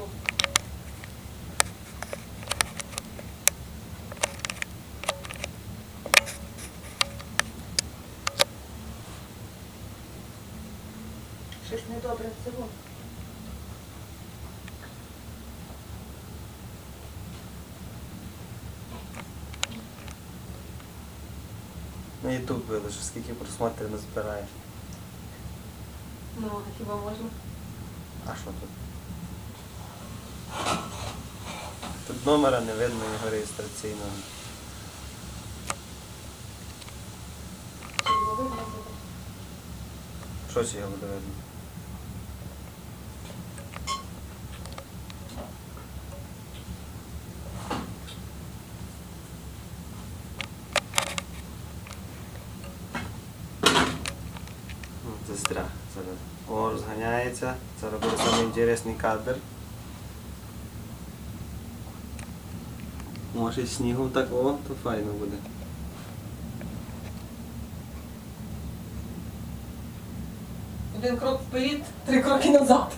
пішов. Щось недобре в цьому. На Ютуб вилежу, скільки просмотрів не збираєш. Ну, а хіба можна? А що тут? Тут номера не видно його реєстраційного. Чи його? Буде видно? Ну, Це страх. О, розганяється. Це робить самий інтересний кадр. Може снігом так, о, то файно буде. Один крок вперед, три кроки назад.